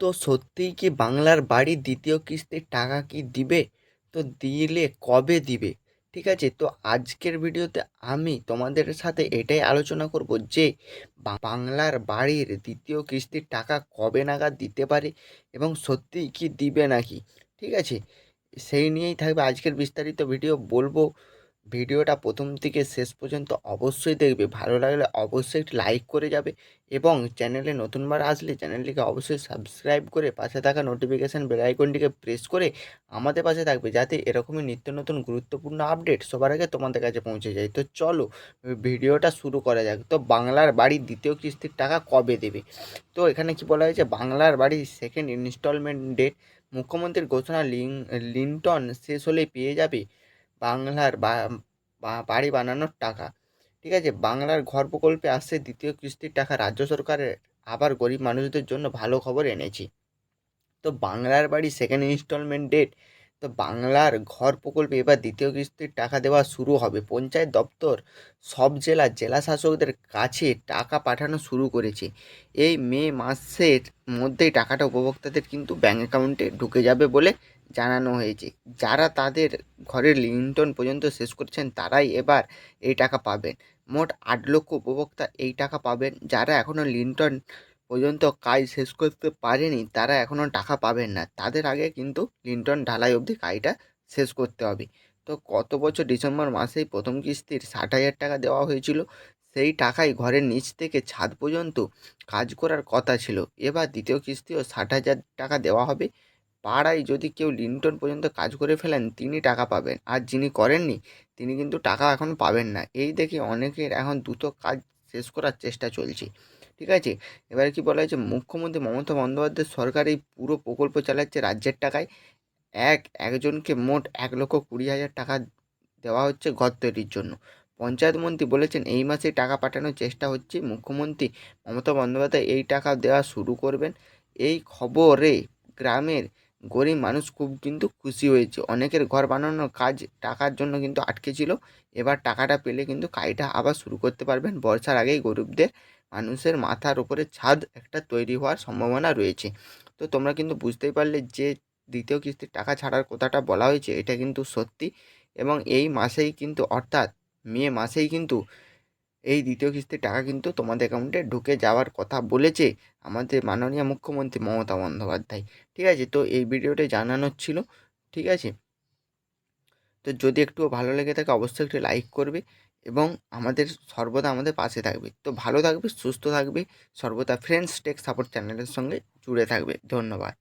তো সত্যিই কি বাংলার বাড়ির দ্বিতীয় কিস্তির টাকা কি দিবে? তো দিলে কবে দিবে? ঠিক আছে, তো আজকের ভিডিওতে আমি তোমাদের সাথে এটাই আলোচনা করব যে বাংলার বাড়ির দ্বিতীয় কিস্তির টাকা কবে নাগাদ দিতে পারে এবং সত্যিই কি দিবে নাকি? ঠিক আছে, সেই নিয়েই থাকবে আজকের বিস্তারিত ভিডিও। বলব ভিডিওটা প্রথম থেকে শেষ পর্যন্ত অবশ্যই দেখবে। ভালো লাগলে অবশ্যই একটি লাইক করে যাবে এবং চ্যানেলে নতুনবার আসলে চ্যানেলটিকে অবশ্যই সাবস্ক্রাইব করে পাশে থাকা নোটিফিকেশান বেল আইকনটিকে প্রেস করে আমাদের পাশে থাকবে যাতে এরকমই নিত্য নতুন গুরুত্বপূর্ণ আপডেট সবার আগে তোমাদের কাছে পৌঁছে যায়। তো চলো, ভিডিওটা শুরু করা যাক। তো বাংলার বাড়ির দ্বিতীয় কিস্তির টাকা কবে দেবে? তো এখানে কি বলা হয়েছে? বাংলার বাড়ির সেকেন্ড ইনস্টলমেন্ট ডেট মুখ্যমন্ত্রীর ঘোষণা লিং, লিন্টন শেষ হলেই পেয়ে যাবে। বাংলার বাড়ি বানানোর টাকা। ঠিক আছে? বাংলার ঘর প্রকল্পে আসছে দ্বিতীয় কিস্তির টাকা রাজ্য সরকারের, আবার গরিব মানুষদের জন্য ভালো খবর এনেছি। তো বাংলার বাড়ি সেকেন্ড ইনস্টলমেন্ট ডেট তো বাংলার ঘর প্রকল্পে এবার দ্বিতীয় কিস্তির টাকা দেওয়া শুরু হবে। পঞ্চায়েত দপ্তর সব জেলার জেলা শাসকদের কাছে টাকা পাঠানো শুরু করেছে। এই মে মাসের মধ্যেই টাকাটা উপভোক্তাদের কিন্তু ব্যাঙ্ক অ্যাকাউন্টে ঢুকে যাবে বলে জানানো হয়েছে। যারা তাদের ঘরের লিন্টন পর্যন্ত শেষ করছেন তারাই এবার এই টাকা পাবেন। মোট আট লক্ষ উপভোক্তা এই টাকা পাবেন। যারা এখনও লিন্টন পর্যন্ত কাজ শেষ করতে পারেনি, তারা এখনও টাকা পাবেন না। তাদের আগে কিন্তু লিন্টন ঢালাই অবধি কাজটা শেষ করতে হবে। তো গত বছর ডিসেম্বর মাসেই প্রথম কিস্তির ষাট হাজার টাকা দেওয়া হয়েছিল। সেই টাকাই ঘরের নিচ থেকে ছাদ পর্যন্ত কাজ করার কথা ছিল। এবার দ্বিতীয় কিস্তিও ষাট হাজার টাকা দেওয়া হবে। পাড়ায় যদি কেউ লিন্টন পর্যন্ত কাজ করে ফেলেন, তিনি টাকা পাবেন। আর যিনি করেননি, তিনি কিন্তু টাকা এখন পাবেন না। এই দেখে অনেকের এখন দ্রুত কাজ শেষ করার চেষ্টা চলছে। ঠিক আছে? এবার কি বলা হয়েছে? মুখ্যমন্ত্রী মমতা বন্দ্যোপাধ্যায় সরকার এই পুরো প্রকল্প চালাচ্ছে রাজ্যের টাকায়। এক, একজনকে মোট এক লক্ষ কুড়ি হাজার টাকা দেওয়া হচ্ছে ঘর তৈরির জন্য। পঞ্চায়েত মন্ত্রী বলেছেন, এই মাসে টাকা পাঠানোর চেষ্টা হচ্ছে। মুখ্যমন্ত্রী মমতা বন্দ্যোপাধ্যায় এই টাকা দেওয়া শুরু করবেন। এই খবরে গ্রামের গরিব মানুষ খুব কিন্তু খুশি হয়েছে। অনেকের ঘর বানানোর কাজ টাকার জন্য কিন্তু আটকে ছিল। এবার টাকাটা পেলে কিন্তু কাজটা আবার শুরু করতে পারবেন। বর্ষার আগেই গরিবদের মানুষের মাথার উপরে ছাদ একটা তৈরি হওয়ার সম্ভাবনা রয়েছে। তো তোমরা কিন্তু বুঝতেই পারলে যে দ্বিতীয় কিস্তির টাকা ছাড়ার কথাটা বলা হয়েছে, এটা কিন্তু সত্যি। এবং এই মাসেই কিন্তু, অর্থাৎ মে মাসেই কিন্তু এই দ্বিতীয় কিস্তির টাকা কিন্তু তোমাদের অ্যাকাউন্টে ঢুকে যাওয়ার কথা বলেছে আমাদের মাননীয় মুখ্যমন্ত্রী মমতা বন্দ্যোপাধ্যায়। ঠিক আছে? তো এই ভিডিওটা জানানোর ছিল। ঠিক আছে? তো যদি একটুও ভালো লেগে থাকে অবশ্যই একটু লাইক করবে এবং আমাদের, সর্বদা আমাদের পাশে থাকবে। তো ভালো থাকবে, সুস্থ থাকবে, সর্বদা ফ্রেন্ডস টেক সাপোর্ট চ্যানেলের সঙ্গে জুড়ে থাকবে। ধন্যবাদ।